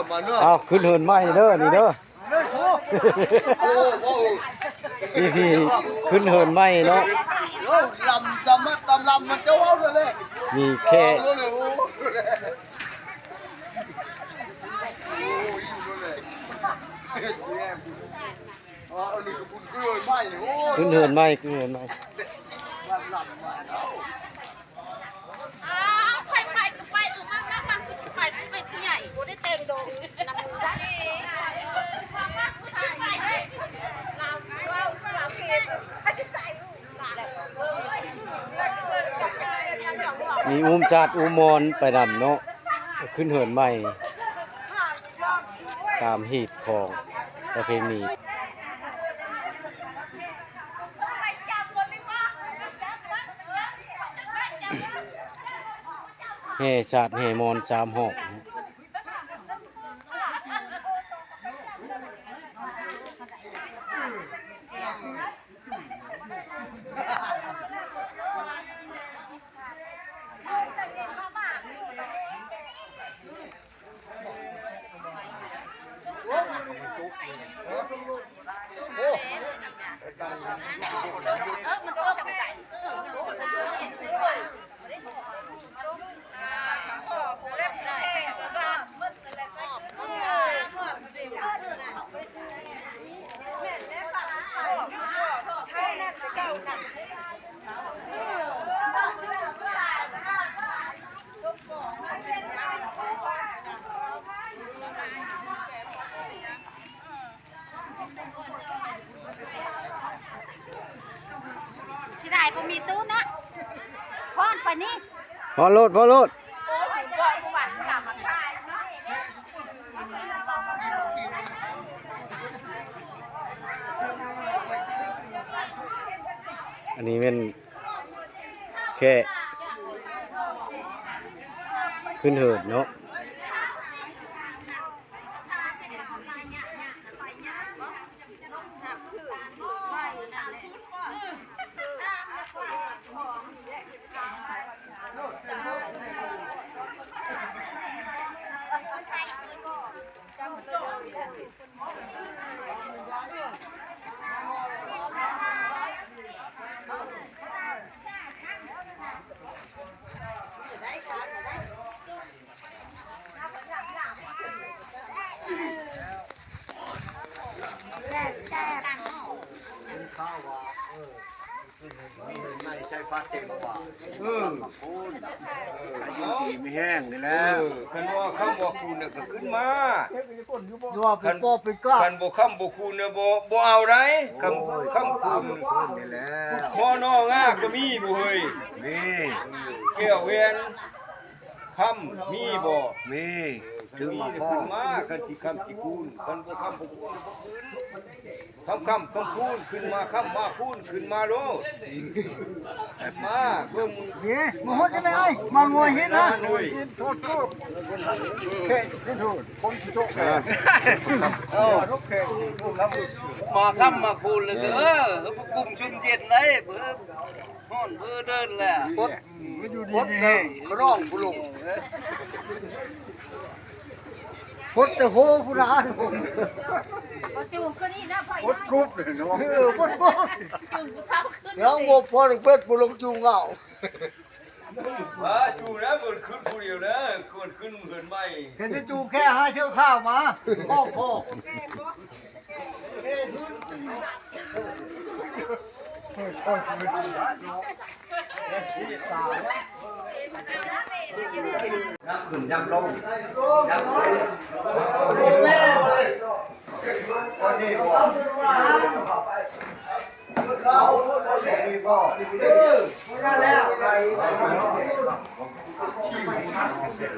ะมาเนอะเอาขึ้นเหินใหม่เด้อนี่เด้อโอ้โหนี่สิขึ้นเหินใหม่เนาะโอ้ลำจำมาตำลำมันเจ้าเอาเลยมีแค่โอ้เลยโอ้อ๋ออันนี้ก็บุญกล้วยไม้โอ้ขึ้นเหินใหม่ขึ้นเหินใหม่ อ้าวไปไปก็ไปเออมามามากูจะไปกูไปผู้ใหญ่กูได้เต็มดงนำมือได้มามากูจะไปเฮ้ยเราเราเราเก็บให้ใส่ลูกหลาน มีอุ้มชาติอุ้มมอนไปนำเนาะขึ้นเหินใหม่ ตามหีดของประเพณีแห่ศาติแห่มอนสามหอก เออมันก็จำใจเออ สิได้บ่ มีตู้นะพอนไปนี่พอโลดพอโลดอันนี้เป็นแค่ขึ้นเหินเนาะ เต็มว่าเออไม่แห้งนี่แล้วคันว่าคำว่าคูณน่ะก็ขึ้นมาว่าเป็นพ่อเป็นก้าคันบ่คำบ่คูณน่ะบ่บ่เอาได้คำคำคูณนี่แหละคอนองาก็มีบ่เฮ้ยนี่เก้วเวียน คำมีบ่มีถึงมีมาน่ะพ่อขึ้นมาคันสิคำสิคูณคันบ่คำบ่คูณบ่ขึ้นคำคำคำคูณขึ้นมาคำมาคูณขึ้นมาโลดแต่มาเบิ่งมือนี่มาฮดจะไม่ไอ้มางวยเห็นนะหน่อยโทษก็แค่ขึ้นโทษคนที่โตแค่เอ้ามาค่ำมาคูณเลยเด้อปุ่มชุมเย็นได้เพื่อ ห้อนเพื่อเดินแหละมันอยู่ดีนี่กร้องผู้ลงพดแต่โหผู้ร้านผมบ่จูงขึ้นนี่นะพ่อยพดกรุ๊บเลยเนาะเออพดกรุ๊บจูงผู้เฒ่าขึ้นยังบ่พอเป็ดผู้ลงจูงเอามาอยู่นะเกิดขึ้นผู้เดียวนะเกิดขึ้นเหมือนไม่เห็นจะจูงแค่หาเชี่ยวข้าวมาพ่อพ่อ น้ำขึ้นน้ำลงน้ำลงคนนี้บอกนนกับศิลปะเลยติดเขานะติดเขาเอ็นใหญ่ๆเขาสิใหญ่ๆก็ตั้มๆต่อไปเดือดรู้เปิดว่าแล้วไงแล้วกินไม่ได้หรอกต้องกดทองแล้ว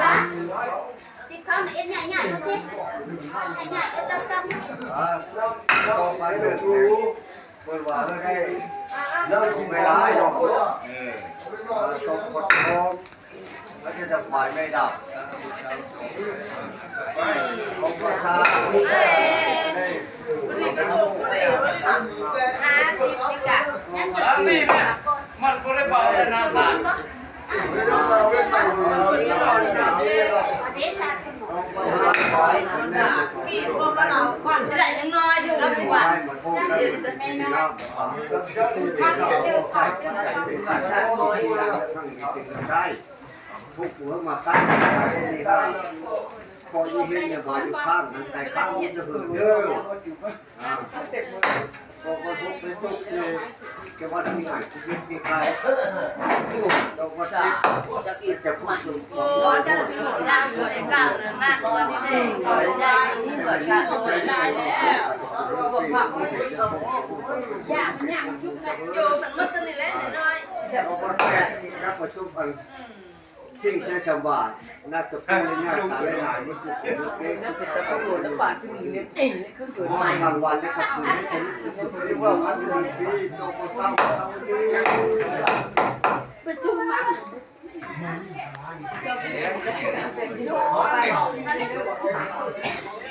จะ จะหมายไม่ดับของประชาชนห้าสิบดีกว่ายังจะนี่แม่มันก็เลยบอกเลยนะบ้า กี่รวมกันเอาควันได้ยังน้อยอยู่แล้วกว่าให้มันโทษได้มันเป็นที่น้ำใช่ทุกหัวมาตั้งใจพอยิ่งเห็นเนี่ยมาอยข้างมันแต่ข้างมันจะเหือเยอะอ่าพอคนทุกเป็นทุกเจ แกว่าที่ไหนชีวิตมีใครเราก็จะจะพูดถึงโอ้จะถึงย่างหัวไอ้กลางนั่นนั่นวันนี้เด็กย่างนี่เหมือนกันหลายแล้วย่างย่างชุบกันอยู่มันมัดตัวนี้แหละน้อยเราก็แค่รับประชุมกัน ซึ่งใช้ชาวบ้านน่าจะเป็นเนี่ยตาหลายมันคือเรื่องเก่งแต่ก็รู้ว่าบ้าที่มีเนี่ยจริงนี่คือเกิดมาทางวันนี่ก็คือให้ฉันเรียกว่ามันมีที่โตมาเศร้าเศร้าดีชาว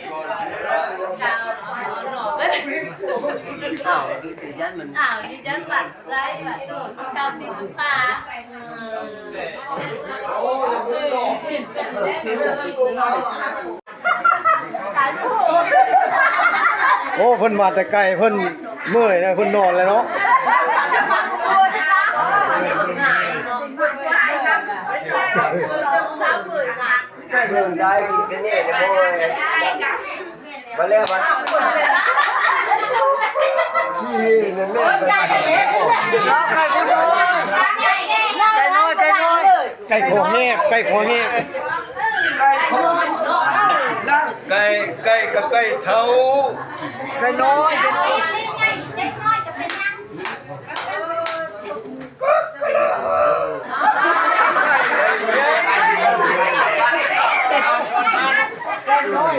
หนอไม่อ้าวยืนยันบัตรไรบัตรตู้ชาวติดตุ๊กตาโอ้เพิ่นมาแต่ไกลเพิ่นเมื่อยนะเพิ่นนอนแล้วเนาะ เดินได้กินกันเนี่ยนะโว้ยมาแล้วมาที่นั่นแม่ไปน้องใครพูดน้อยไก่น้อยไก่น้อยไก่ขอแหบไก่ขอแหบไก่คอล่างไก่ไก่กับไก่เท้าไก่น้อยไก่น้อยไก่น้อยไก่ น้อย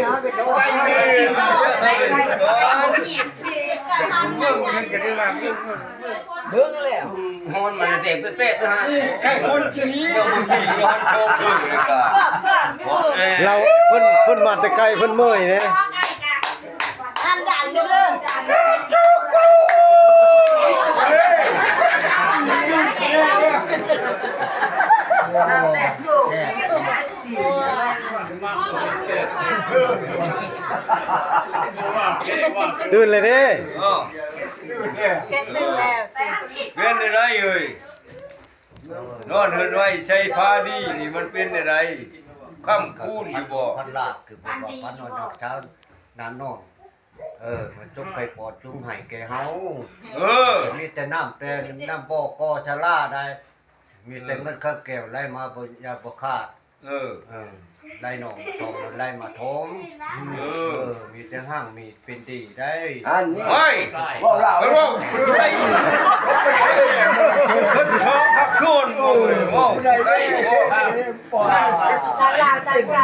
เมืองมันก็ได้มาเมืองเบิ่งแล้วฮอนมันเด็กเป๊ะๆนะฮะไก่คนที่เมืองมันมีย้อนโชว์พึ่งเลยก็เราเพิ่นเพิ่นมาแต่ไกลเพิ่นเมื่อยเนะอันดังดูเลย ตื่นเลยด้อ๋อเก็ตตึงแล้วเวียนอะไรเอ้ยนอนเฮือนไว้ใช้ผ้าดีนี่มันเป็นอะไรค่ำคูนอยู่บ่พันลากคือผมบอกพันนอนเช้านานนอนเออ มันจุกไก่ปอดจุงไห้แกเฮาเออมีแต่น้ำแต่น้ำบ่อกอชะลาได้ มีแต่เงินข้าวแก้วไล่มาบนยาบขาด เออเออไล่หนองทองไล่มาทมเอเอออ มีแต่ห้างมีเป็นดีได้อันนี้เฮ้ยบอกเราไปว่าไก่เพิ่นชอบพักชวนโอ้ยว้าวไก่โอ้ปล่อยตาลาวตาใหญ่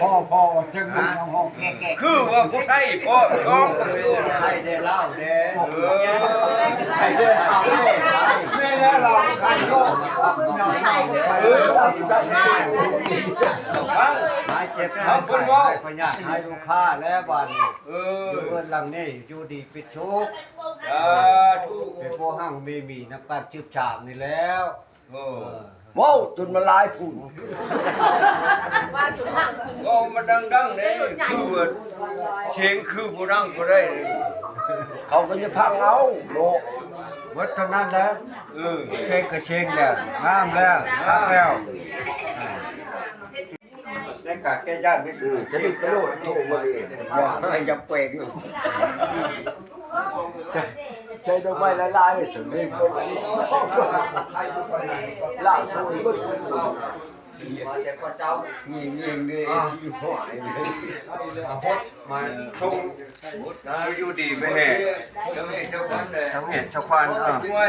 พ่อพ่อถึงมึงห้องแก่คือว่าผู้ไทยพ่อชอบพักชวนใครได้เล่าเด้เออใครเดินเอาเล่แม่แล้วเราใครก็เออได้ฟัง หายเจ็บหายไข้หายพยาธิหายลูกค้าแล้วบัดนี้เออยู่อเพื่อนหลังนี่อยู่ดีปิดชุกสาธุเป็นพวกห้างมีมีน้ำกันจืบฉาบนี่แล้วโอ้เออโม่จนมาลายผู้ว่าจุดห่างก็มาดังๆเลยคือว่าเสียงคือบ่ดังบ่ได้เลยเขาก็จะพังเอาโล วัดเท่านั้นแล้วเออเช็คก็เช็คแล้วงามแล้วคักแล้วได้กะแก้ญาติไม่ถือจะมีประโยชน์โทรมาเองว่าอะไรจะเปลงใช่ใช่ดอกไม้ละลายเลยถึงได้ก็ล่าสุดก็ มาแต่ก็เจ้ามีเงินเลยที่หายเลยมาพดมาชงนะอยู่ดีไปแห่เจ้าแม่เจ้าพันเลยชาวเห็ดชาวควันอะด้วย